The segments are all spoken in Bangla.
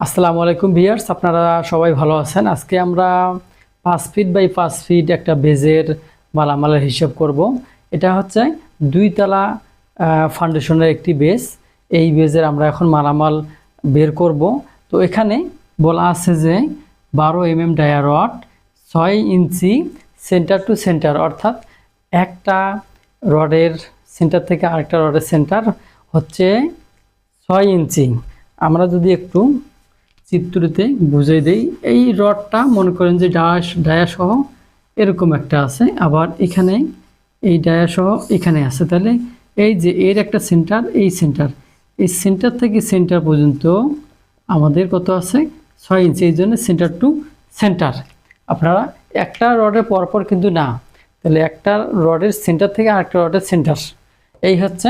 আসসালামু আলাইকুম ভিয়ার্স আপনারা সবাই ভালো আছেন? আজকে আমরা পাঁচ ফিট বাই পাঁচ ফিট একটা বেজের মালামালের হিসাব করব। এটা হচ্ছে দুইতলা ফাউন্ডেশনের একটি বেজ। এই বেজের আমরা এখন মালামাল বের করব। তো এখানে বলা আছে যে বারো এম এম ডায়ারট ছয় ইঞ্চি সেন্টার টু সেন্টার, অর্থাৎ একটা রডের সেন্টার থেকে আরেকটা রডের সেন্টার হচ্ছে ছয় ইঞ্চি। আমরা যদি একটু চিত্রতে বুঝিয়ে দিই, এই রডটা মনে করেন যে ডায়াস, ডায়াসহ এরকম একটা আছে। আবার এখানে এই ডায়াসহ এখানে আছে। তাহলে এই যে এর একটা সেন্টার এই সেন্টার এই সেন্টার থেকে সেন্টার পর্যন্ত আমাদের কত আছে? ছয় ইঞ্চি এই জন্য সেন্টার টু সেন্টার আপনারা একটা রডের পরপর কিন্তু না, তাহলে একটা রডের সেন্টার থেকে আরেকটা রডের সেন্টার এই হচ্ছে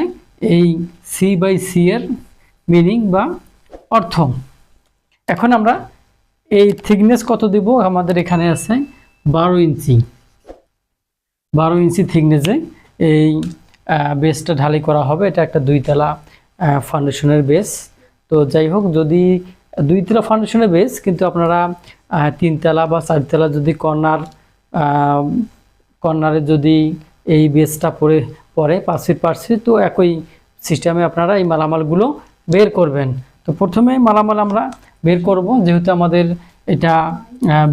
এই সি বাই সি এর মিনিং বা অর্থ। এখন আমরা এই থিকনেস কত দিব? আমাদের এখানে আছে বারো ইঞ্চি। বারো ইঞ্চি থিকনেসে এই বেসটা ঢালাই করা হবে। এটা একটা দুইতলা ফাউন্ডেশনের বেস তো যাই হোক, যদি দুইতলা ফাউন্ডেশনের বেস কিন্তু আপনারা তিনতলা বা চারতলা যদি কর্নার কর্নারে যদি এই বেসটা পরে পরে পাঁচ ফিট পাঁচ ফিট তো একই সিস্টেমে আপনারা এই মালামালগুলো বের করবেন। তো প্রথমে মালামাল আমরা বের করব। যেহেতু আমাদের এটা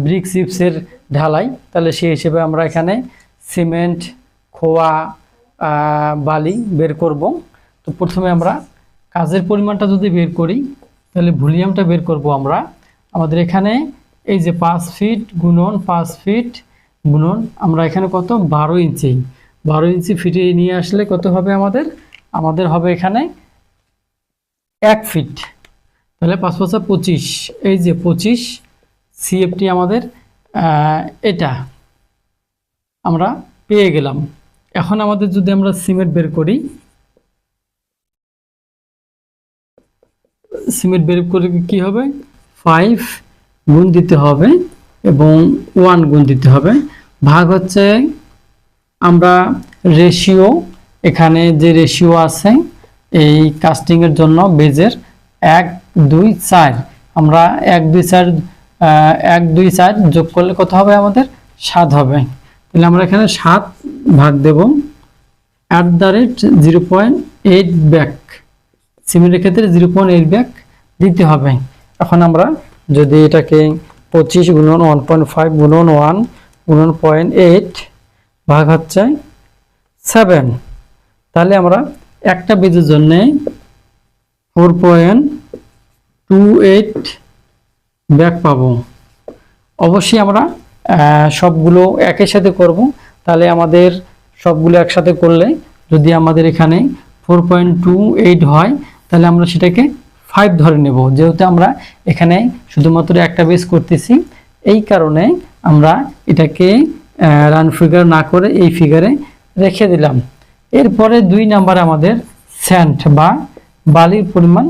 ব্রিক চিপসের ঢালাই, তাহলে সেই হিসেবে আমরা এখানে সিমেন্ট খোয়া বালি বের করব। তো প্রথমে আমরা কাজের পরিমাণটা যদি বের করি, তাহলে ভলিউমটা বের করব আমরা। আমাদের এখানে এই যে পাঁচ ফিট গুণন, পাঁচ ফিট গুণন, আমরা এখানে কত? বারো ইঞ্চি। বারো ইঞ্চি ফিটে নিয়ে আসলে কত হবে আমাদের? আমাদের হবে এখানে এক ফিট তাহলে পাঁচ পাঁচা পঁচিশ, এই যে পঁচিশ সিএফটি আমাদের এটা আমরা পেয়ে গেলাম। এখন আমাদের যদি আমরা সিমেন্ট বের করি, সিমেন্ট বের করে কি হবে? ফাইভ গুণ দিতে হবে এবং ওয়ান গুণ দিতে হবে। ভাগ হচ্ছে আমরা রেশিও এখানে যে রেশিও আছে, এই কাস্টিংয়ের জন্য বেজের এক, দুই, চার। আমরা এক, দুই, চার এক, দুই, চার যোগ করলে কত হবে আমাদের? সাত হবে। তাহলে আমরা এখানে সাত ভাগ দেব। At the rate zero point eight bag সিমেন্টের ক্ষেত্রে জিরো পয়েন্ট এইট ব্যাক দিতে হবে। এখন আমরা যদি এটাকে পঁচিশ গুণন ওয়ান পয়েন্ট ফাইভ গুণন ওয়ান গুণন পয়েন্ট এইট ভাগ হচ্ছে সেভেন তাহলে আমরা একটা বেজের জন্যে four point two eight bag পাবো। অবশ্যই আমরা সবগুলো একই সাথে করব। তাহলে আমাদের সবগুলো একসাথে করলে যদি আমাদের এখানে ফোর পয়েন্ট টু এইট হয়, তাহলে আমরা সেটাকে ফাইভ ধরে নেব। যেহেতু আমরা এখানে শুধুমাত্র একটা বেস করতেছি, এই কারণে আমরা এটাকে রান ফিগার না করে এই ফিগারে রেখে দিলাম। এরপরে দুই নাম্বার আমাদের স্যান্ড বা বালির পরিমাণ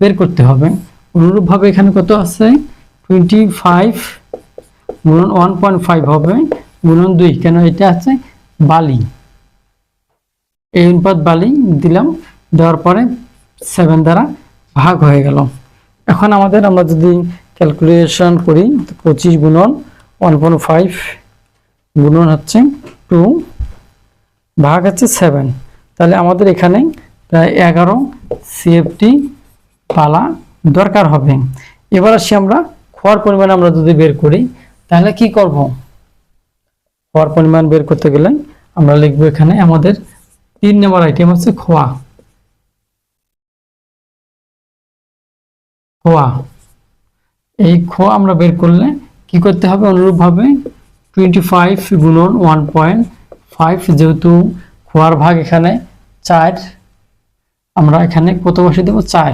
বের করতে হবে। অনুরূপভাবে এখানে কত আছে? টোয়েন্টি ফাইভ গুণন ওয়ান পয়েন্ট ফাইভ হবে, গুণন দুই, কেন এটা আছে? বালি। এই অনুপাত বালি দিলাম, দেওয়ার পরে সেভেন দ্বারা ভাগ হয়ে গেল। এখন আমাদের আমরা যদি ক্যালকুলেশন করি পঁচিশ গুণন ওয়ান পয়েন্ট ফাইভ গুণন হচ্ছে টু ভাগ হচ্ছে সেভেন তাহলে আমাদের এখানে প্রায় এগারো সিএফটি পালা দরকার হবে। এবার আসি আমরা, খোয়ার পরিমাণ আমরা যদি বের করি, তাহলে কি করব? খোয়ার পরিমাণ বের করতে গেলে আমরা লিখব এখানে আমাদের তিন নম্বর আইটেম হচ্ছে খোয়া। খোয়া। এই খোয়া আমরা বের করলে কি করতে হবে? অনুরূপভাবে টোয়েন্টি ফাইভ গুণন ওয়ান পয়েন্ট ফাইভ যেহেতু খোয়ার ভাগ এখানে চার আমরা এখানে কত বসে দেবো? চার।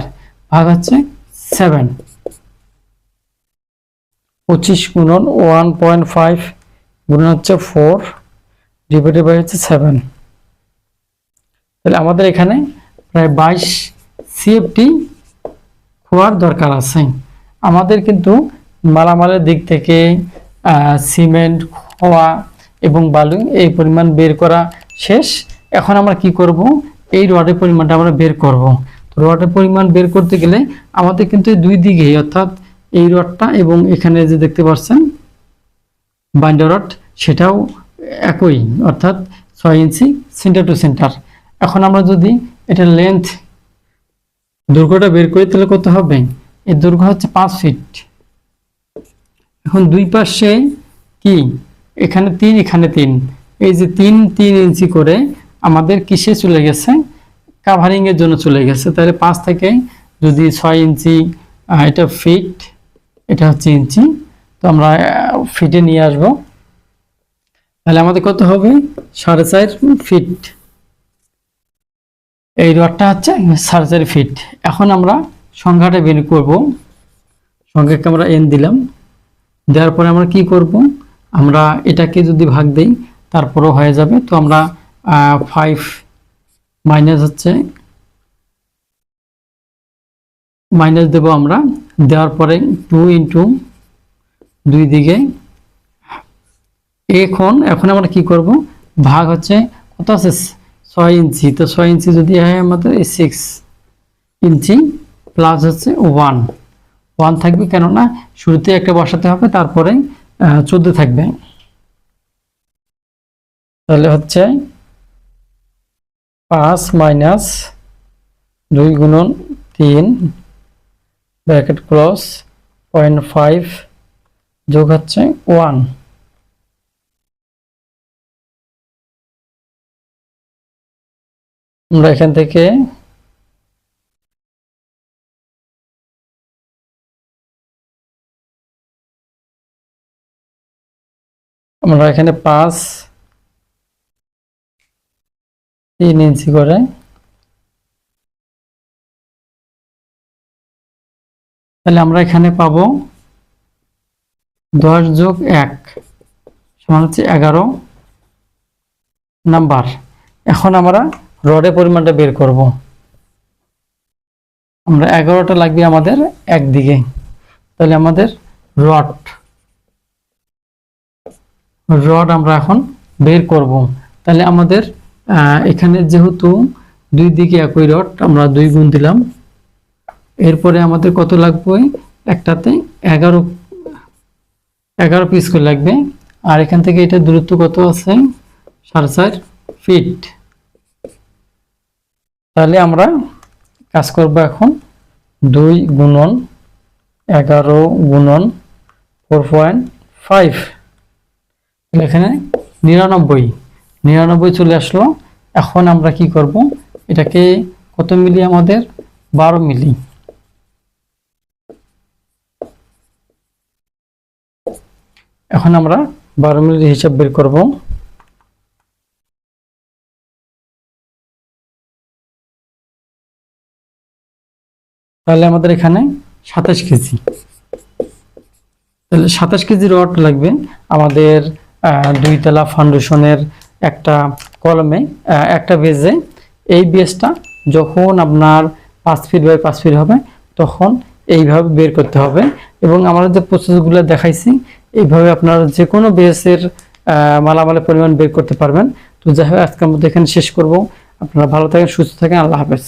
ভাগ হচ্ছে সেভেন পঁচিশ গুণন ওয়ান পয়েন্ট ফাইভ গুণন হচ্ছে ফোর ডিভাইডেড বাই হচ্ছে সেভেন তাহলে আমাদের এখানে প্রায় বাইশ সিএফটি খোয়ার দরকার আছে। আমাদের কিন্তু মালামালের দিক থেকে সিমেন্ট, খোয়া এবং বালু এই পরিমাণ বের করা শেষ। এখন আমরা কি করব? এই রডের পরিমাণটা আমরা বের করব। রডের পরিমাণ বের করতে গেলে আমাদের কিন্তু এই দুই দিকেই অর্থাৎ এই রডটা এবং এখানে যে দেখতে পাচ্ছেন বাইন্ডার রড সেটাও একই, অর্থাৎ ছয় ইঞ্চি সেন্টার টু সেন্টার এখন আমরা যদি এটা লেন্থ দৈর্ঘ্যটা বের করি, তাহলে কত হবে? এর দৈর্ঘ্য হচ্ছে পাঁচ ফিট এখন দুই পাশে কি? এখানে তিন এখানে তিন। এই যে তিন তিন ইঞ্চি করে আমাদের কিসে চলে গেছে? কাভারিং এর জন্য চলে গেছে। তাহলে পাঁচ থেকে যদি ছয় ইঞ্চি এটা ফিট এটা হচ্ছে ইঞ্চি। তো আমরা ফিটে নিয়ে আসব। তাহলে আমাদের কত হবে? সাড়ে চার ফিট এই রডটা হচ্ছে সাড়ে চার ফিট এখন আমরা সংখ্যাটা বের করব। সংখ্যাকে আমরা এন দিলাম। দেওয়ার পরে আমরা কি করব? আমরা এটাকে যদি ভাগ দেই, তারপরও হয়ে যাবে। তো আমরা ফাইভ মাইনাস হচ্ছে মাইনাস দেব আমরা, দেওয়ার পরে টু ইন্টু দুই দিকে, এখন এখন আমরা কি করব? ভাগ হচ্ছে কত আছে? ছয় ইঞ্চি, তো ছয় ইঞ্চি যদি হয় আমাদের সিক্স ইঞ্চি প্লাস হচ্ছে ওয়ান ওয়ান থাকবে কেননা, শুরুতে একটা বসাতে হবে, তারপরে চোদ্দ থাকবে। তাহলে হচ্ছে পাঁচ মাইনাস দুই গুণন তিন, ব্র্যাকেট ক্লস পয়েন্ট ফাইভ যোগ হচ্ছে ওয়ান। আমরা এখান থেকে আমরা এখানে পাঁচ তিন ইঞ্চি করে। তাহলে আমরা এখানে পাবো দশ যোগ এক সমান হচ্ছে এগারো নাম্বার। এখন আমরা রডের পরিমাণটা বের করব। আমরা এগারোটা লাগবে আমাদের একদিকে। তাহলে আমাদের রড রড আমরা এখন বের করব। তাহলে আমাদের এখানে যেহেতু দুই দিকে একই রড, আমরা দুই গুণ দিলাম। এরপরে আমাদের কত লাগবে? একটাতে এগারো এগারো পিস করে লাগবে। আর এখান থেকে এটা দূরত্ব কত আছে? সাড়ে চার ফিট তাহলে আমরা কাজ করব এখন দুই গুণন এগারো গুণন ফোর পয়েন্ট ফাইভ এখানে নিরানব্বই। নিরানব্বই চলে আসলো। এখন আমরা কি করব? এটাকে কত মিলি আমাদের? বারো মিলি। এখন আমরা বারো মিলির হিসাব বের করব। তাহলে আমাদের এখানে সাতাশ কেজি। তাহলে সাতাশ কেজি রড লাগবে আমাদের আহ, দুইতলা ফাউন্ডেশনের একটা কলমে একটা বেজে এই বেজটা যখন আপনার পাঁচ ফিট বাই পাঁচ ফিট হবে, তখন এইভাবে বের করতে হবে। এবং আমরা যে প্রসেসগুলো দেখাইছি, এইভাবে আপনারা যে কোনো বেসের মালামালের পরিমাণ বের করতে পারবেন। তো যাই হোক, আজকের মধ্যে এখানে শেষ করব। আপনারা ভালো থাকেন, সুস্থ থাকেন, আল্লাহ হাফেজ।